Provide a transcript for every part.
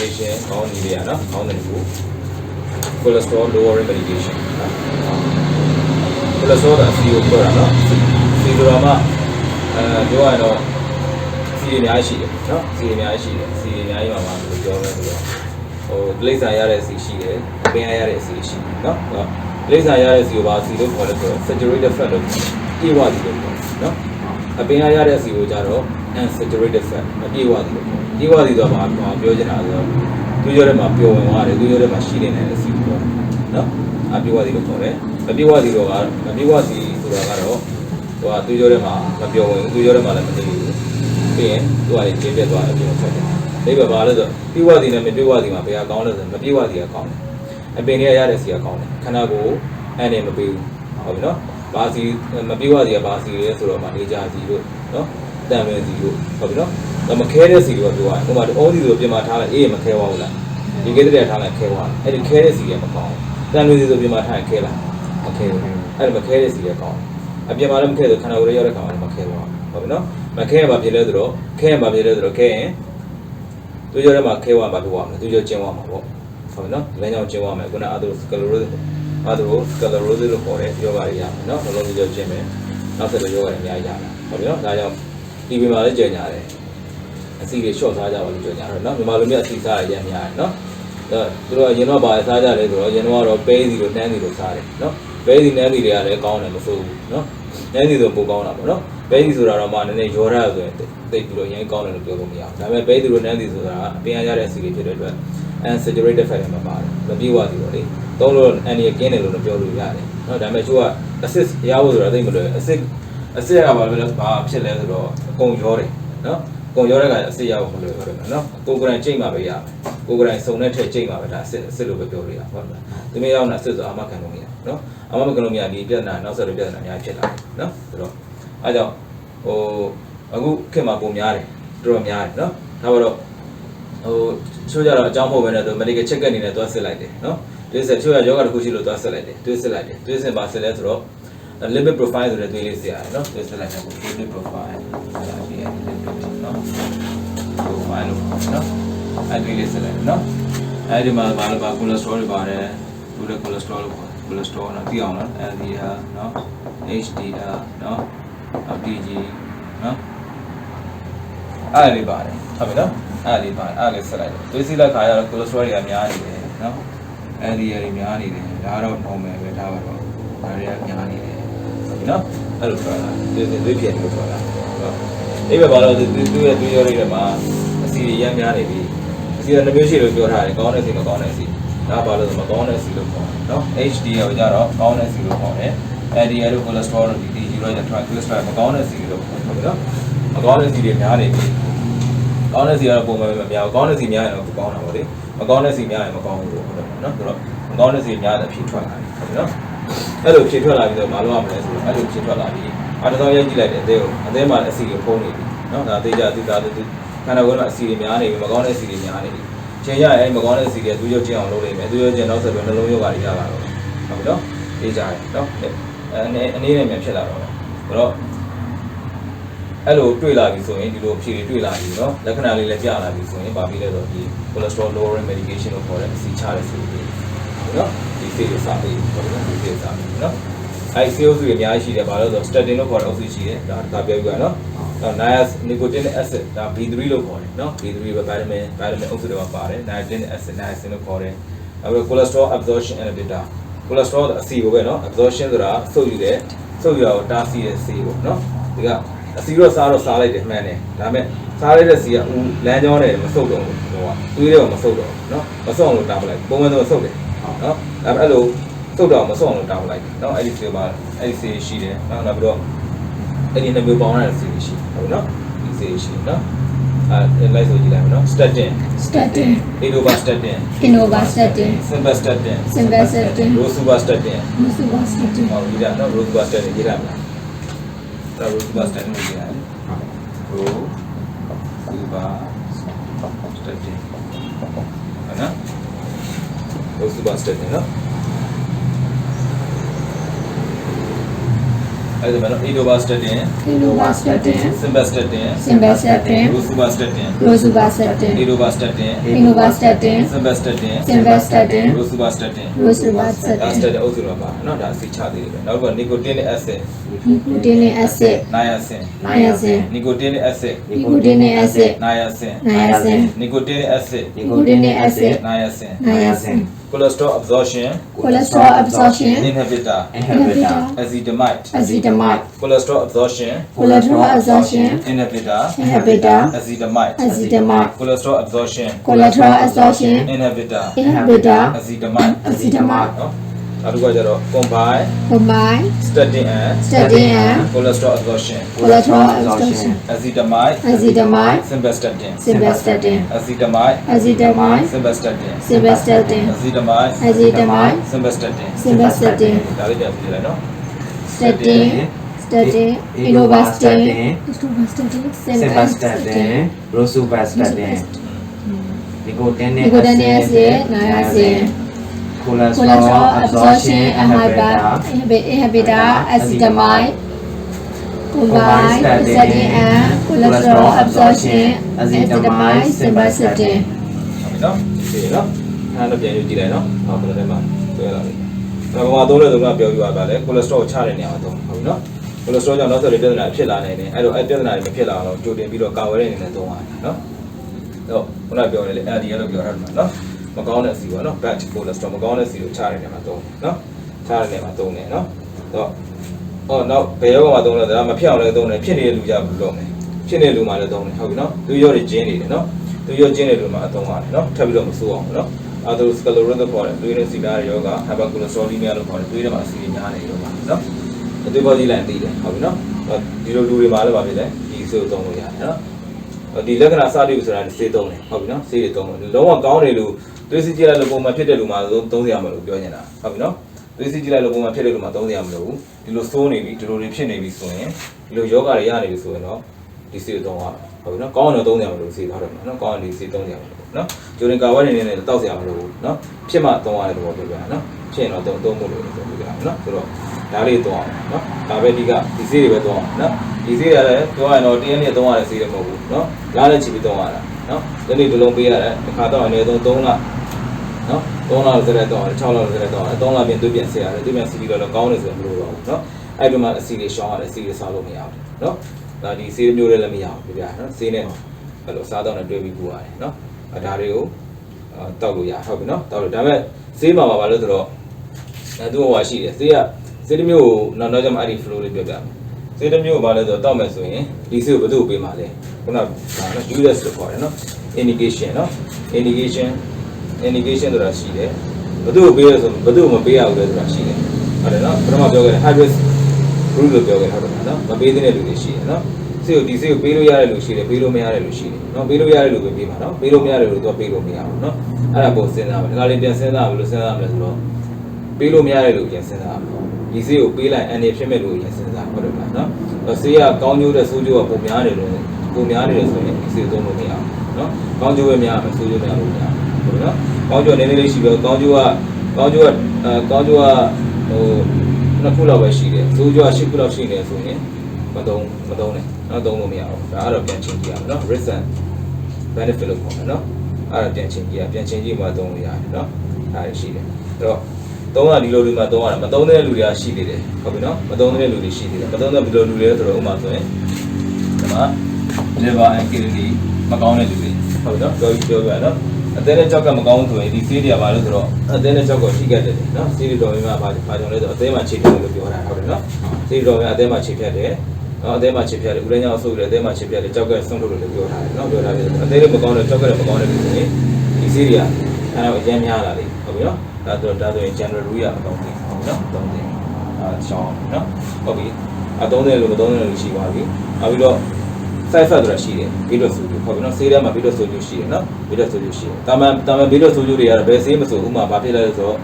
cardiovascular medication ကောင်းနေရနော်ကောင်းတယ်ကို cholesterol lowering medication နော် cholesterol ကအစီကိုပြောတာနော်စီဆိုတာမှအဲပြောရရင်တော့စီတွေအများကြီးရှိတယ်နော်စီတွေအများကြီးရှိတယ်စီတွေအများကြီးပါမှာလို့ပြောရဲဆိုတော့ဟိုဒလိစာရတဲ့စီရှိတယ်အပင်ရတဲ့စီရှိတယ်နော်ဟောဒလိစာရတဲ့စီကိုပါစီလို့ခေါ်လဲဆိုတော့ saturated fat လို့ပြေဝစီလို့ခေါ်တယ်နော်အပင်ရတဲ့စီကိုကြ တော့ unsaturated fat မပြေဝစီလို့ခေါ်တယ်ပြေဝစီဆိုတာဘာပြောချင်တာလဲဆိုတော့သူရောထဲမှာပျော်ဝင်သွားတယ်သူရောထဲမှာရှိနေတဲ့စီကိုပြောတယ်နော်အပြေဝစီလို့ခေါ်တယ်မပြေဝစီတော့ကမပြေဝစီဆိုတာကတော့ဟိုကသူရောထဲမှာမပျော်ဝင်သူရောထဲမှာလည်းမနေဘူးပြီးရင်သူကလည်းကျင်းပြသွားတယ်ပြောထွက်တယ်အိဗယ်ဘာလဲဆိုပြေဝစီနဲ့မပြေဝစီမှာဘယ်ကကောင်းလဲဆိုမပြေဝစီကကောင်းတယ်အပင်တွေကရတဲ့စီကကောင်းတယ်ခန္ဓာကိုယ်အဲ့နဲ့မပေးဘူးဟုတ်ပြီနော်ဘာစီမပြေဝစီကဘာစီလဲဆိုတော့မနေကြစီလို့နော် တန်မယ်စီလို့ဟုတ်ပြီနော်ဒါမခဲတဲ့စီလို့ပြောရတယ်ဟိုမှာအောစီဆိုပြင်မာထားလိုက်အေးမခဲပါဘူးလားဒီကိစ္စတွေထားလိုက်ခဲသွားတယ်အဲ့ဒီခဲတဲ့စီကမကောင်းဘူးတန်မယ်စီဆိုပြင်မာထားရင်ခဲလားမခဲဘူးအဲ့ဒါမခဲတဲ့စီကကောင်းတယ်အပြင်မှာလည်းမခဲဆိုခန္ဓာကိုယ်ရဲ့ရောက်တဲ့ခါမှာလည်းမခဲသွားဘူးဟုတ်ပြီနော်မခဲရင်ဘာဖြစ်လဲဆိုတော့ခဲရင်ဘာဖြစ်လဲဆိုတော့ခဲရင်သူကြောထဲမှာခဲသွားမှာဖြစ်သွားမှာသူကြောကျင်းသွားမှာပေါ့ဟုတ်ပြီနော်လမ်းကြောင်းကျင်းသွားမယ်ခုနအဒိုစကလိုရိုအဒိုစကလိုရိုလို့ခေါ်တဲ့ယောဂတွေရမယ်နော်နှလုံးသွေးကြောကျင်းမယ်နောက်ဆက်လို့ယောဂတွေအများကြီးရလာဟုတ်ပြီနော်ဒါကြောင့် ဒီပင်မှာလည်းကြင်ညာတယ်အစီတွေလျှော့စားကြပါလို့ကြင်ညာတော့နော်မြန်မာလူမျိုးအစီစားရရများတယ်နော်အဲသူတို့ကရင်တော့ပါစားကြတယ်ဆိုတော့ရင်တော့ကတော့ပဲစီလိုနှမ်းစီလိုစားတယ်နော်ပဲစီနှမ်းစီတွေကလည်းကောင်းတယ်မဆိုဘူးနော်နှမ်းစီဆိုပိုကောင်းတာပေါ့နော်ပဲစီဆိုတာတော့မှနည်းနည်းရောရဆိုရင်တိတ်ပြီးတော့ရင်ကောင်းတယ်လို့ပြောလို့မရဘူးဒါပေမဲ့ပဲစီလိုနှမ်းစီဆိုတာအပင်ရရတဲ့အစီတွေဖြစ်တဲ့အတွက် unsaturated fat တွေမှာပါတယ်မပြေးသွားသေးတော့လေသုံးလို့အန်ဒီကင်းတယ်လို့လည်းပြောလို့ရတယ်နော်ဒါပေမဲ့ချို့က assist ရဖို့ဆိုတာသိမလို့ assist assist ကဘာလဲဘာဖြစ်လဲဆိုတော့အကုန်ရောတယ်နော်အကုန်ရောတဲ့ကအစစ်ရဖို့မလို့ပြောတယ်နော်ကိုယ်ကိုယ်တိုင်ချိန်မှပဲရမယ်ကိုယ်ကိုယ်တိုင်စုံတဲ့ထက်ချိန်မှပဲဒါအစစ်အစစ်လို့ပဲပြောလို့ရဟုတ်လားဒီမေရောက်တာအစစ်ဆိုအမခံလို့မရနော်အမမခံလို့မရဒီပြဿနာနောက်ဆက်လို့ပြဿနာအများကြီးဖြစ်လာတယ်နော်ဆိုတော့အဲကြောင့်ဟိုအခုခေတ်မှာပုံများတယ်တော်တော်များတယ်နော်ဒါပါတော့ဟိုချိုးကြတော့အကြောင်းမဟုတ်ဘဲနဲ့သူ medical check အနေနဲ့သွားစစ်လိုက်တယ်နော်သူစစ်ချိုးရယောဂတစ်ခုရှိလို့သွားစစ်လိုက်တယ်သူစစ်လိုက်တယ်သူစစ်ပါစစ်လဲဆိုတော့ lipid profile ဆိုတဲ့သွေးလေးစစ်ရတယ်နော်သူစစ်လိုက်တယ် lipid profile အဲ့ဒါပြီးရင် lipid နော် profile လို့နော်အဲ့ဒီလေးစစ်လိုက်တယ်နော်အဲ့ဒီမှာဘာလဲပါ cholesterol တွေပါတယ်သူလည်း cholesterol လို့ခေါ်တယ် cholesterol နော်သိအောင်နော် LDL နော် HDL နော် DG နော်အဲ့ဒီပါတယ်ဟုတ်ပြီနော်အဲ့ဒီပါတယ်အဲ့လေးဆက်လိုက်တယ်သွေးစီးလက်ခါရတော့ cholesterol တွေကများနေတယ်နော်အဲ့ဒီရည်များနေတယ်ဒါကတော့ normal ပဲဒါပါတော့ဒါတွေကများနေတယ်ဟုတ် ပြီနော်အဲ့လိုပြောတာသွေးသွေးပြည့်လို့ပြောတာဟုတ်အဲ့ပဲပါတော့သူသူရဲ့သွေးရောတွေမှာအစီတွေရမ်းများနေပြီအစီကနှမျိုးရှိလို့ပြောထားတယ်ကောင်းတဲ့စီမကောင်းတဲ့စီဒါပါလို့ဆိုမကောင်းတဲ့စီလို့ခေါ်တယ်နော် HDL ကြတော့ကောင်းတဲ့စီလို့ခေါ်တယ် LDL တို့ cholesterol တို့ DG တို့ triglyceride မကောင်းတဲ့စီလို့ခေါ်တယ်ဟုတ်ပြီနော်မကောင်းတဲ့စီတွေများနေပြီကောင်းတဲ့စီကတော့ပုံမှန်ပဲမများဘူးကောင်းတဲ့စီများရင်တော့ကောင်းတာပေါ့လေမကောင်းတဲ့စီများရင်မကောင်းဘူးလို့ဟုတ်တယ်နော်ဆိုတော့မကောင်းတဲ့စီများတဲ့အဖြစ်ထွက်လာတယ်ဟုတ်ပြီနော် အဲ့လိုဖြစ်ထွက်လာပြီးတော့မလုပ်ရမလဲဆိုတော့အဲ့လိုဖြစ်ထွက်လာပြီးအားတစ်သောရိုက်ကြည့်လိုက်တယ်အသေးကိုအသေးမှာအစီကိုဖုံးနေပြီနော်ဒါသေချာသေချာသေခန္ဓာကိုယ်မှာအစီတွေများနေပြီမကောင်းတဲ့စီတွေများနေပြီချိန်ရရင်အဲ့မကောင်းတဲ့စီတွေသူရုပ်ချင်းအောင်လုပ်လိုက်မယ်သူရုပ်ချင်းနောက်ဆက်ပြီးနှလုံးရောဂါတွေရပါတော့ဟုတ်ပြီနော်သေချာတယ်နော်အနေအနေနဲ့မြန်ဖြစ်လာတော့ဆိုတော့ အဲ့လိုတွေ့လာပြီဆိုရင်ဒီလိုဖြေတွေတွေ့လာပြီเนาะလက္ခဏာလေးလည်းပြလာပြီဆိုရင်ပါပြီးလဲဆိုဒီ cholesterol lowering medication လို့ခေါ်တဲ့အစီချတဲ့ဆေးတွေเนาะဒီ ဆေးကိုစားပေးပေါ့နော်ဒီဆေးစားပေးနော်အဲ့ဆေးဥစုတွေအများကြီးရှိတယ်ဘာလို့လဲဆိုတော့ statin လို့ခေါ်တဲ့အုပ်စုရှိတယ်ဒါဒါပြောပြရနော်နောက် niacin nicotinic acid ဒါ B3 လို့ခေါ်တယ်နော် B3 ပဲ vitamin vitamin အုပ်စုတွေမှာပါတယ် niacinic acid niacin လို့ခေါ်တယ်နောက်ပြီး cholesterol absorption inhibitor cholesterol အဆီကိုပဲနော် absorption ဆိုတာဆုပ်ယူတယ်ဆုပ်ယူတာကိုတားဆီးတဲ့ဆေးပေါ့နော်ဒီကအဆီတော့စားတော့စားလိုက်တယ်မှန်တယ်ဒါပေမဲ့စားလိုက်တဲ့ဆီကဦးလမ်းကြောင်းနဲ့မဆုပ်တော့ဘူးဟိုကသွေးတွေကမဆုပ်တော့ဘူးနော်မဆုပ်အောင်လို့တားပလိုက်ပုံမှန်ဆိုဆုပ်တယ်နော် ဒါပေမဲ့အဲ့လိုဆုပ်တော့မဆုပ်အောင်လို့တားပလိုက်เนาะအဲ့ဒီစီမှာအဲ့ဒီစီရှိတယ်เนาะနောက်ပြီးတော့အဲ့ဒီနှစ်မျိုးပေါင်းရတဲ့စီရှိဟုတ်เนาะဒီစီရှိเนาะအဲလိုက်ဆိုကြည့်လိုက်မယ်เนาะ statin statin atorvastatin inovastatin simvastatin simvastatin rosuvastatin rosuvastatin ဟောဒီကနော် rosuvastatin ရေးရမလားအဲ့ rosuvastatin ကိုရေးရတယ် rosuvastatin उसके पास रहते हैं ना अरे madam Innova state रहते हैं स्टेट है Simba state है रहते हैं है रोसुबा स्टेट है रोसुबा स्टेट है इनोवा स्टेट है इनोवा स्टेट है रहते हैं है सिम्बा स्टेट है रोसुबा रहते हैं रोसुबा स्टेट है स्टेट और सुरा बा ना दा शिक्षा दे दे ना बा nicotine acid nicotine acid niacin niacin nicotine acid nicotine acid niacin niacin nicotine ऐसे nicotine acid niacin niacin cholesterol absorption cholesterol absorption inhibitor inhibitor acetamide acetamide cholesterol absorption cholesterol absorption inhibitor inhibitor acetamide acetamide cholesterol absorption cholesterol absorption inhibitor inhibitor acetamide acetamide နော် နောက်တစ်ခုကကျတော့ combine combine, statin and statin and cholesterol absorption cholesterol absorption, acetamide acetamide, simvastatin simvastatin, acetamide acetamide, simvastatin simvastatin, acetamide acetamide, simvastatin simvastatin, ဒါလေးပြန်ပြလိုက်နော် statin, statin, inovastatin, inovastatin, Simvastatin, rosuvastatin, nicotinic nicotinic acid, acid, niacin, cholesterol cholesterol absorption absorption inhibitor, inhibitor, inhibitor, acetamide, combine, Combine statin and cholesterol absorption, acetamide, simvastatin. ဟုတ်ပြီနော်ဒီနော်အဲ့တော့ပြန်ယူကြည့်လိုက်နော်ဟောဘယ်လိုလဲမှာဆွဲလာပြီဒါကဘာသုံးလဲဆိုတော့ပြောပြပါပါလေကိုလက်စထရောချတဲ့နေရာမှာသုံးဟုတ်ပြီနော်ကိုလက်စထရောကြောင့်နောက်ဆက်တွေပြဿနာဖြစ်လာနိုင်တယ်အဲ့တော့အဲ့ပြဿနာတွေမဖြစ်လာအောင်ကြိုတင်ပြီးတော့ကာဝယ်တဲ့အနေနဲ့သုံးရတယ်နော်တော့ခုနပြောတယ်လေ LDL လို့ပြောထားတယ်နော် မကောင်းတဲ့အစီပေါ့နော် bad cholesterol မကောင်းတဲ့အစီကိုချတဲ့နေရာမှာသုံးတယ်နော်ချတဲ့နေရာမှာသုံးတယ်နော်တော့ဟောနောက်ဘယ်ရောမှာသုံးလဲဒါမဖြစ်အောင်လည်းသုံးတယ်ဖြစ်နေတဲ့လူကြဘူးလုပ်မယ်ဖြစ်နေတဲ့လူမှလည်းသုံးတယ်ဟုတ်ပြီနော်သူရောတွေကျင်းနေတယ်နော်သူရောကျင်းတဲ့လူမှာအသုံးပါတယ်နော်ထပ်ပြီးတော့မဆိုးအောင်နော်အာသူစကလိုရစ်ခေါ်တယ်သွေးနဲ့စီများတဲ့ယောဂဟိုက်ပါကိုလက်စထရောလီမီယာလို့ခေါ်တယ်သွေးထဲမှာအဆီတွေများနေလို့ပါနော်အသွေးပေါ်ကြီးလိုက်သိတယ်ဟုတ်ပြီနော်ဒီလိုလူတွေမှာလည်းပါဖြစ်တယ်ဒီဆေးကိုသုံးလို့ရတယ်နော်ဒီလက္ခဏာစတွေ့ပြီဆိုတာဒီဆေးသုံးတယ်ဟုတ်ပြီနော်ဆေးတွေသုံးလို့လုံးဝကောင်းတယ်လို့ သွေးစီးကြည့်လိုက်လို့ပုံမှန်ဖြစ်တဲ့လူမှာသုံးစရာမလိုပြောနေတာဟုတ်ပြီနော်သွေးစီးကြည့်လိုက်လို့ပုံမှန်ဖြစ်တဲ့လူမှာသုံးစရာမလိုဘူးဒီလိုစိုးနေပြီဒီလိုတွေဖြစ်နေပြီဆိုရင်ဒီလိုယောဂတွေရနေပြီဆိုရင်တော့ဒီစီသုံးရဟုတ်ပြီနော်ကောင်းအောင်တော့သုံးစရာမလိုစီထားတယ်နော်ကောင်းအောင်ဒီစီသုံးစရာမလိုနော်ဂျိုရင်ကာဝတ်နေနေတောက်စရာမလိုဘူးနော်ဖြစ်မှသုံးရတဲ့ဘောပြောပြတာနော်ဖြစ်ရင်တော့သုံးဖို့လိုတယ်ဆိုပြတာနော်ဆိုတော့ဒါလေးသုံးအောင်နော်ဒါပဲဒီကဒီစီတွေပဲသုံးအောင်နော်ဒီစီရလည်းသုံးရရင်တော့တင်းနဲ့သုံးရတဲ့စီတွေမဟုတ်ဘူးနော်လားလည်းချီပြီးသုံးရတာနော်ဒီနေ့ဒလုံးပေးရတယ်တစ်ခါတော့အနည်းဆုံး3လ နော်3လလောက်စရက်တော့6လလောက်စရက်တော့3လပြင်သွေးပြန်ဆက်ရတယ်သွေးပြန်စီပြီးတော့ကောင်းတယ်ဆိုရင်မလို့ပါဘူးနော်အဲ့ဒီမှာအစီတွေရှောင်းရတယ်အစီတွေစားလို့မရဘူးနော်ဒါဒီဆေးမျိုးတွေလည်းမရဘူးပြပြနော်ဆေးနဲ့အဲ့လိုစားတော့နဲ့တွဲပြီးပူရတယ်နော်အဲဒါတွေကိုတောက်လို့ရဟုတ်ပြီနော်တောက်လို့ဒါပေမဲ့ဆေးမှာပါပါလို့ဆိုတော့အဲသူ့ဟိုဟာရှိတယ်ဆေးကဆေးတစ်မျိုးကိုနောက်နောက်ကျမှအဲ့ဒီ flow လေးပြောပြမယ်ဆေးတစ်မျိုးကိုပါလဲဆိုတော့တောက်မယ်ဆိုရင်ဒီဆေးကိုဘယ်သူ့ကိုပေးမှာလဲခုနကဒါနော် US လို့ခေါ်တယ်နော် indication နော် indication indication ဆိုတာရှိတယ်ဘယ်သူ့ကိုပေးလဲဆိုဘယ်သူ့ကိုမပေးရဘူးလဲဆိုတာရှိတယ်ဟုတ်တယ်နော်ပထမပြောခဲ့တယ် high risk group လို့ပြောခဲ့တာဟုတ်တယ်နော်မပေးတဲ့လူတွေရှိတယ်နော်ဆေးကိုဒီဆေးကိုပေးလို့ရတဲ့လူရှိတယ်ပေးလို့မရတဲ့လူရှိတယ်နော်ပေးလို့ရတဲ့လူပဲပေးမှာနော်ပေးလို့မရတဲ့လူတော့ပေးလို့မရဘူးနော်အဲ့ဒါပုံစဉ်းစားမယ်ဒါကလေးပြန်စဉ်းစားဘယ်လိုစဉ်းစားမလဲဆိုတော့ပေးလို့မရတဲ့လူပြန်စဉ်းစားမယ်ဒီဆေးကိုပေးလိုက်အနေဖြစ်မဲ့လူပြန်စဉ်းစားဟုတ်တယ်လားနော်ဆေးကကောင်းကျိုးတဲ့ဆိုးကျိုးကပုံများတယ်လို့ပုံများနေတယ်ဆိုရင်ဒီဆေးသုံးလို့မရဘူးနော်ကောင်းကျိုးပဲများမယ်ဆိုးကျိုးများလို့မရဘူးဟု တ်နော်ကောင်းကျိုးနည်းနည်းလေးရှိပဲကောင်းကျိုးကကောင်းကျိုးကအဲကောင်းကျိုးကဟိုနှစ်ခုလောက်ပဲရှိတယ်ဆိုးကျိုးက၈ခုလောက်ရှိနေဆိုရင်မသုံးမသုံးနဲ့နော်သုံးလို့မရဘူးဒါကတော့ပြန်ချင်းကြည့်ရမယ်နော် risk and benefit လို့ခေါ်တယ်နော်အဲ့ဒါပြန်ချင်းကြည့်ရပြန်ချင်းကြည့်မှသုံးလို့ရတယ်နော်ဒါရှိတယ်အဲ့တော့သုံးရဒီလိုလူမှသုံးရတာမသုံးတဲ့လူတွေကရှိသေးတယ်ဟုတ်ပြီနော်မသုံးတဲ့လူတွေရှိသေးတယ်မသုံးတဲ့ဘယ်လိုလူတွေလဲဆိုတော့ဥပမာဆိုရင်ဒီမှာ liver and kidney မကောင်းတဲ့လူတွေဟုတ်ပြီနော်ပြောပြီးပြောပြနော် အသေးနဲ့ကြောက်ကမကောင်းဆိုရင်ဒီဆေးတွေကဘာလို့ဆိုတော့အသေးနဲ့ကြောက်ကိုထိခဲ့တယ်နော်ဆေးတွေတော်များများဘာဘာကြောင့်လဲဆိုတော့အသေးမှာခြေဖြတ်တယ်လို့ပြောတာဟုတ်တယ်နော်ဆေးတွေတော်များအသေးမှာခြေဖြတ်တယ်နော်အသေးမှာခြေဖြတ်တယ်ဦးလည်းညောင်ဆုပ်တယ်အသေးမှာခြေဖြတ်တယ်ကြောက်ကဆုံးထုတ်လို့လည်းပြောထားတယ်နော်ပြောထားတယ်အသေးလည်းမကောင်းတယ်ကြောက်ကလည်းမကောင်းတယ်လို့ဆိုရင်ဒီဆေးတွေကအဲ့တော့အကျဉ်းများလာလေဟုတ်ပြီနော်ဒါဆိုဒါဆိုရင် general rule ရအကောင်းကြီးဟုတ်ပြီနော်သုံးတယ်အာရှောင်းနော်ဟုတ်ပြီအသုံးတယ်လို့မသုံးတယ်လို့ရှိပါပြီနောက်ပြီးတော့ side effect ဆိုတာရှိတယ်ဘီလို့ဆိုလို့ခေါ်ပြီးတော့ဆေးထဲမှာဘီလို့ဆိုလို့ရှိတယ်နော်ဘီလို့ဆိုလို့ရှိတယ်တာမန်တာမန်ဘီလို့ဆိုလို့တွေကတော့ဘယ်ဆေးမဆိုဥမာဘာဖြစ်လဲဆိုတော့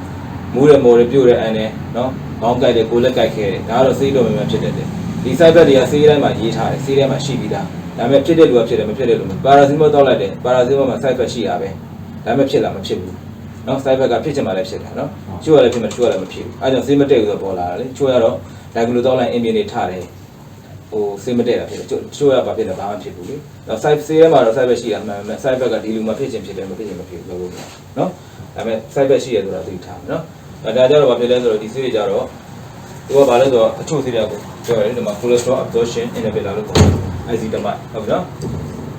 မူးရမော်ရပြို့တဲ့အန်နဲ့နော်ဘောင်းကြိုက်တယ်ကိုလက်ကြိုက်ခဲတယ်ဒါကတော့ဆေးတော်များများဖြစ်တတ်တယ်ဒီ side effect တွေကဆေးထဲမှာရေးထားတယ်ဆေးထဲမှာရှိပြီးသားဒါပေမဲ့ဖြစ်တဲ့လူကဖြစ်တယ်မဖြစ်တဲ့လူမပါရာဇီမိုတောက်လိုက်တယ်ပါရာဇီမိုမှာ side effect ရှိရပဲဒါပေမဲ့ဖြစ်လာမဖြစ်ဘူးနော် side effect ကဖြစ်ချင်မှလည်းဖြစ်တာနော်ချို့ရလည်းဖြစ်မှချို့ရလည်းမဖြစ်ဘူးအဲကြောင့်ဆေးမတည့်ဘူးဆိုပေါ်လာတာလေချို့ရတော့ဒါကလို့တော့လိုက်အင်ပင်တွေထားတယ် ဟိုစေးမတဲ့တာဖြစ်တယ်ချို့ချို့ရပါဖြစ်တယ်ဘာမှဖြစ်ဘူးလေတော့ site ဆေးထဲမှာတော့ site ဘက်ရှိတာမှန်မှန် site ဘက်ကဒီလူမဖြစ်ချင်းဖြစ်တယ်မဖြစ်ချင်းမဖြစ်ဘူးလို့ပြောနော်ဒါပေမဲ့ site ဘက်ရှိရဆိုတာသိထားမယ်နော်ဒါကြတော့ဘာဖြစ်လဲဆိုတော့ဒီဆေးတွေကြတော့သူကဘာလဲဆိုတော့အချို့ဆေးတွေကိုပြောရတယ်ဒီမှာ cholesterol absorption inhibitor လို့ခေါ်တယ် IC တမိုက်ဟုတ်ပြီနော်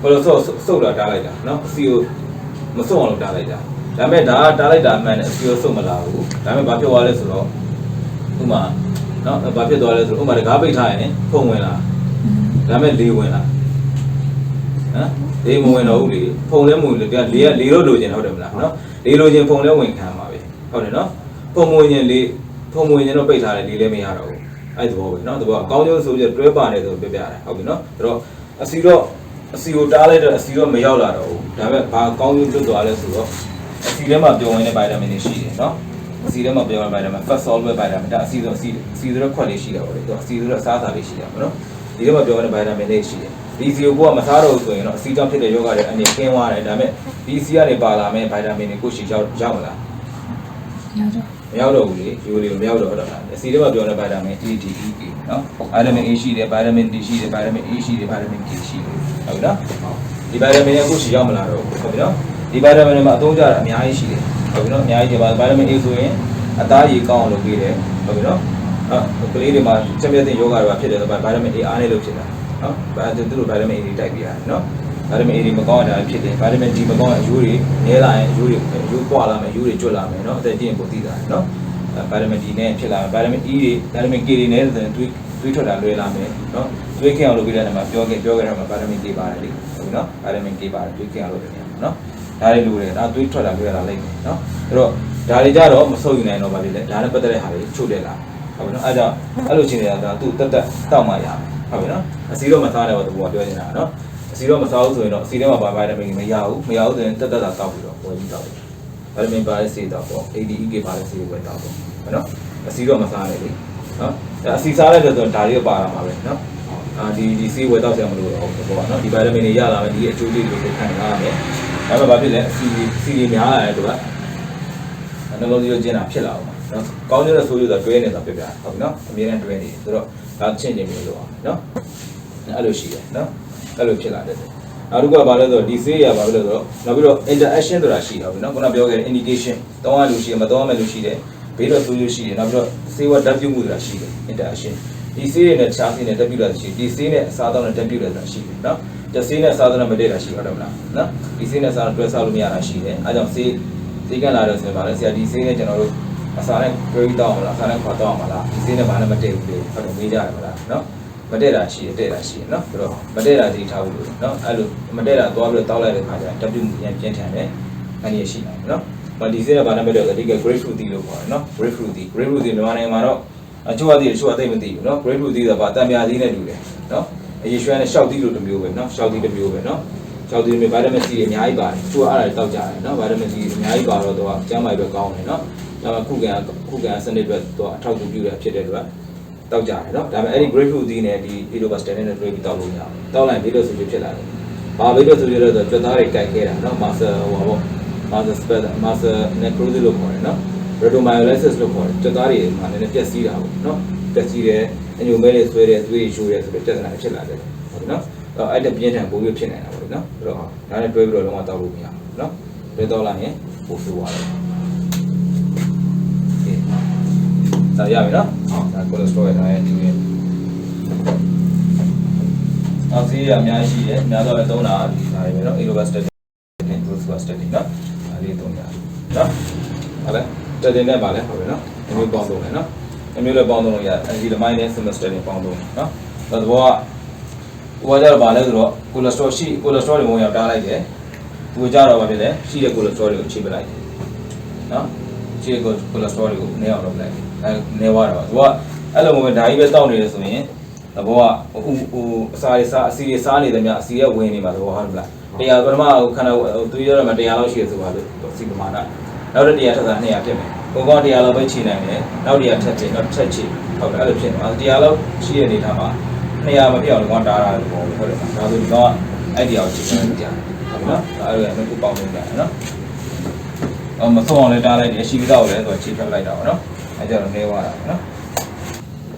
cholesterol စုပ်လာတားလိုက်တာနော်အစီကိုမစုပ်အောင်လုပ်တားလိုက်တာဒါပေမဲ့ဒါကတားလိုက်တာအမှန်နဲ့အစီကိုစုပ်မလာဘူးဒါပေမဲ့ဘာဖြစ်သွားလဲဆိုတော့ဥမာ နော်ဘာဖြစ်သွားလဲဆိုတော့ဥမာတကားပိတ်ထားရင်ဖုံဝင်လာဒါပေမဲ့လေဝင်လာနော်လေမဝင်တော့ဘူးလေဖုံလဲမဝင်လေကလေကလေတော့လိုချင်ဟုတ်တယ်မလားနော်လေလိုချင်ဖုံလဲဝင်ခံပါပဲဟုတ်တယ်နော်ဖုံမဝင်ရင်လေဖုံမဝင်ရင်တော့ပိတ်ထားတယ်လေလည်းမရတော့ဘူးအဲ့ဒီဘောပဲနော်ဒီဘောအကောင်းကျိုးဆိုပြီးတွဲပါနေဆိုပြပြတယ်ဟုတ်ပြီနော်ဒါတော့အစီတော့အစီကိုတားလိုက်တော့အစီတော့မရောက်လာတော့ဘူးဒါပေမဲ့ဘာအကောင်းကျိုးလွတ်သွားလဲဆိုတော့အစီထဲမှာပျော်ဝင်တဲ့ဗိုက်တာမင်တွေရှိတယ်နော် အစီထဲမှာပျော်ဝင်ဗိုက်တာမင် fat soluble vitamin ဒါအစီဆိုအစီအစီဆိုတော့ခွက်လေးရှိတာပေါ့လေသူအစီဆိုတော့အစားအစာလေးရှိတာပေါ့နော်ဒီထဲမှာပျော်ဝင်တဲ့ဗိုက်တာမင်တွေရှိတယ်ဒီစီကိုကမစားတော့ဘူးဆိုရင်တော့အစီကြောင့်ဖြစ်တဲ့ယောဂတွေအနေကင်းသွားတယ်ဒါပေမဲ့ဒီစီကနေပါလာမဲ့ဗိုက်တာမင်တွေကိုရှိရောက်ရောက်မလားမရောက်တော့ဘူးလေယူလေးမရောက်တော့တော့လားအစီထဲမှာပြောတဲ့ဗိုက်တာမင် A D E A နော်ဗိုက်တာမင် A ရှိတယ်ဗိုက်တာမင် D ရှိတယ်ဗိုက်တာမင် E ရှိတယ်ဗိုက်တာမင် K ရှိတယ်ဟုတ်ပြီနော်ဒီဗိုက်တာမင်ရဲ့အခုရှိရောက်မလာတော့ဘူးဟုတ်ပြီနော်ဒီဗိုက်တာမင်တွေမှာအသုံးကြတာအများကြီးရှိတယ် ဟုတ်ပြီနော်အများကြီးဒီဗိုက်တာမင် A ဆိုရင်အသားရည်ကောင်းအောင်လုပ်ပေးတယ်ဟုတ်ပြီနော်အဲ့ကလေးတွေမှာချက်မြတ်တဲ့ယောဂတွေဖြစ်တယ်ဆိုတော့ဗိုက်တာမင် A အားနဲ့လုပ်ဖြစ်တာနော်ဗိုက်တာသူတို့ဗိုက်တာမင် A တွေတိုက်ပြရတယ်နော်ဗိုက်တာမင် A တွေမကောင်းတာဖြစ်တယ်ဗိုက်တာမင် D မကောင်းရင်အယိုးတွေနဲလာရင်အယိုးတွေအယိုးပွာလာမယ်အယိုးတွေကျွတ်လာမယ်နော်အသက်ကြီးရင်ပိုသိတာနော်ဗိုက်တာမင် D နဲ့ဖြစ်လာမယ်ဗိုက်တာမင် E တွေဗိုက်တာမင် K တွေနဲ့ဆိုရင်တွေးတွေးထွက်တာလွယ်လာမယ်နော်တွေးခင်အောင်လုပ်ပြတဲ့နေရာမှာပြောခဲ့ပြောခဲ့တာမှာဗိုက်တာမင် K ပါတယ်လေဟုတ်ပြီနော်ဗိုက်တာမင် K ပါတယ်တွေးခင်အောင်လုပ်တဲ့နေရာမှာနော် ဒါတွေလိုတယ်ဒါတွေးထွက်တာလွယ်လာလိမ့်မယ်နော်အဲ့တော့ဒါတွေကြတော့မဆုပ်ယူနိုင်တော့ပါလေဒါနဲ့ပတ်သက်တဲ့ဟာတွေချုပ်တက်လာဟုတ်ပြီနော်အဲ့တော့အဲ့လိုချင်းနေတာသူတက်တက်တောက်မှရမယ်ဟုတ်ပြီနော်အစီတော့မစားတယ်ပေါ့သူကပြောနေတာနော်အစီတော့မစားဘူးဆိုရင်တော့အစီထဲမှာဗိုက်တာမင်မရဘူးမရဘူးဆိုရင်တက်တက်တာတောက်ပြီးတော့ဝယ်ပြီးတောက်တယ်ဗိုက်တာမင်ပါတဲ့ဆေးတော့ပေါ့ ADE ပါတဲ့ဆေးကိုပဲတောက်ပေါ့နော်အစီတော့မစားနဲ့လေနော်ဒါအစီစားလိုက်တဲ့ဆိုတော့ဒါတွေကပါလာမှာပဲနော်အာဒီဒီဆေးဝယ်တောက်ဆရာမလို့တော့ပေါ့နော်ဒီဗိုက်တာမင်တွေရလာမယ်ဒီအကျိုးလေးတွေကိုခံရမယ် ဒါပေမဲ့ဘာဖြစ်လဲအစီစီတွေများလာတယ်သူကနှလုံးသွေးကျင်းတာဖြစ်လာအောင်နော်ကောင်းတဲ့ဆိုးရတော့တွဲနေတာပြပြဟုတ်ပြီနော်အမြဲတမ်းတွဲနေဆိုတော့ဒါချင်းချင်းမျိုးလို့အောင်နော်အဲ့လိုရှိတယ်နော်အဲ့လိုဖြစ်လာတယ်နောက်တစ်ခုကဘာလဲဆိုတော့ဒီဆေးရပါလို့ဆိုတော့နောက်ပြီးတော့ interaction ဆိုတာရှိတာပေါ့နော်ခုနပြောခဲ့တဲ့ indication တောင်းရလို့ရှိတယ်မတောင်းရလို့ရှိတယ်ဘေးတော့ဆိုးရရှိတယ်နောက်ပြီးတော့ဆေးဝါးဓာတ်ပြုမှုဆိုတာရှိတယ် interaction ဒီဆေးတွေနဲ့ခြားဆေးနဲ့ဓာတ်ပြုတာရှိဒီဆေးနဲ့အစားအသောက်နဲ့ဓာတ်ပြုတာဆိုတာရှိတယ်နော် ဒီဆေးနဲ့အစားအသောက်နဲ့မတည့်တာရှိတော့မလားနော်ဒီဆေးနဲ့အစားတွဲစားလို့မရတာရှိတယ်အဲကြောင့်ဆေးဆေးကလာတော့ဆိုရင်ဗာလဲဆရာဒီဆေးနဲ့ကျွန်တော်တို့အစားနဲ့တွဲပြီးတောင်းမလားအစားနဲ့ခွာတောင်းမလားဒီဆေးနဲ့ဘာနဲ့မတည့်ဘူးလေဟုတ်တယ်မေးကြတယ်မလားနော်မတက်တာရှိတယ်တက်တာရှိတယ်နော်ဆိုတော့မတက်တာဒီထားဘူးလို့နော်အဲ့လိုမတက်တာသွားပြီးတော့တောက်လိုက်တဲ့ခါကျရင်တက်ပြုရန်ပြင်းထန်တယ်အဲ့ဒီရှိတယ်နော်မဒီစေးကဘာနာမည်တော့ဒီက grapefruit tea လို့ခေါ်တယ်နော် grapefruit tea grapefruit tea မြန်မာနိုင်ငံမှာတော့အချို့အသီးအချို့အသိမသိဘူးနော် grapefruit tea ဆိုတာဗာတံမြာသီးနဲ့တူတယ်နော် အရေးရွှဲနဲ့ရှောက်သီးလိုတစ်မျိုးပဲနော်ရှောက်သီးတစ်မျိုးပဲနော်ရှောက်သီးမျိုးဗိုက်တာမင် C တွေအများကြီးပါတယ်ချို့အဲ့ဒါတောက်ကြတယ်နော်ဗိုက်တာမင် C အများကြီးပါတော့တော့ကျန်းမာရေးပဲကောင်းတယ်နော်ဒါမှခုခံခုခံစနစ်အတွက်တော့အထောက်အကူပြုရဖြစ်တဲ့အတွက် တောက်ကြတယ်เนาะဒါပေမဲ့အဲ့ဒီ grapefruit သီးနဲ့ဒီ Elobastan နဲ့တွဲပြီးတောက်လို့ရအောင်တောက်လိုက်ဘေးလို့ဆိုပြီးဖြစ်လာတယ်။ဘာဘေးလို့ဆိုပြီးတော့ကြွက်သားတွေကြိုက်ခဲတာเนาะ master ဟိုပါပေါ့ master spell master necrosis လို့ခေါ်တယ်เนาะ rhabdomyolysis လို့ခေါ်တယ်ကြွက်သားတွေမှာလည်းပြက်စီးတာပေါ့เนาะပြက်စီးတယ် အညိုမဲတွေဆွဲတယ်သွေးရိုးတယ်ဆိုတော့ပြဿနာဖြစ်လာတယ်ဟုတ်နော်အဲ့ဒါပြင်းထန်ပိုးပြီးဖြစ်နေတာပေါ့နော်အဲ့တော့ဒါနဲ့တွဲပြီးတော့လုံးဝတောက်လို့မရဘူးနော်တွဲတော့လိုက်ရင်ပိုးဆိုးသွားတယ်ဒါရပြီနော်ဟုတ်ဒါ cholesterol ရထားရဲ့ဒီရင်အောက်ဆီရအများရှိတယ်အများတော့လည်းသုံးတာဒါပဲနော် Elovastatin နဲ့ Rosuvastatin နော်ဒါလေးသုံးတာနော်ဟုတ်လားတတင်နဲ့ပါလဲဟုတ်ပြီနော်အမျိုးပေါင်းသုံးတယ်နော် အမျိုးလည်းပေါင်းသုံးလို့ရတယ် antilamine နဲ့ simvastatin ပေါင်းသုံးတယ်နော်ဒါတော့ဟိုကကြတော့ပါလဲဆိုတော့ cholesterol ရှိ cholesterol တွေဝင်ရောက်တားလိုက်တယ်သူကကြတော့ဗာဖြစ်တယ်ရှိတဲ့ cholesterol တွေကိုချိပလိုက်တယ်နော်ရှိတဲ့ cholesterol တွေကိုနည်းအောင်လုပ်လိုက်တယ်အဲနေသွားတော့သူကအဲ့လိုမျိုးဓာကြီးပဲတောက်နေတယ်ဆိုရင်သဘောကဟိုဟိုအစာတွေစားအစီတွေစားနေတယ်မြအစီရဲ့ဝင်နေမှာသဘောဟုတ်လားတရားပထမဟိုခန္ဓာသူရရမှာတရားလောက်ရှိရဆိုပါလို့စီပမာဏနောက်တစ်တရားထပ်တာ200ဖြစ်မယ် ဘုံကောင်တရားလောက်ပဲခြေနိုင်တယ်နောက်တရားထပ်ချေနောက်ထပ်ချေဟုတ်တယ်အဲ့လိုဖြစ်နေမှာတရားလောက်ရှိရနေထားမှာ200မဖြစ်အောင်ကောင်တားတာလို့ပေါ့ဟုတ်တယ်ဒါဆိုဒီကောင်အဲ့ဒီအောင်ခြေနိုင်ကြဟုတ်နော်အဲ့ဒါလည်းခုပေါင်းလို့ရတယ်နော်အော်မဆုံးအောင်လည်းတားလိုက်တယ်ရှိပြီးတော့လည်းဆိုခြေထွက်လိုက်တာပေါ့နော်အဲ့ကြတော့နေသွားတာပေါ့နော်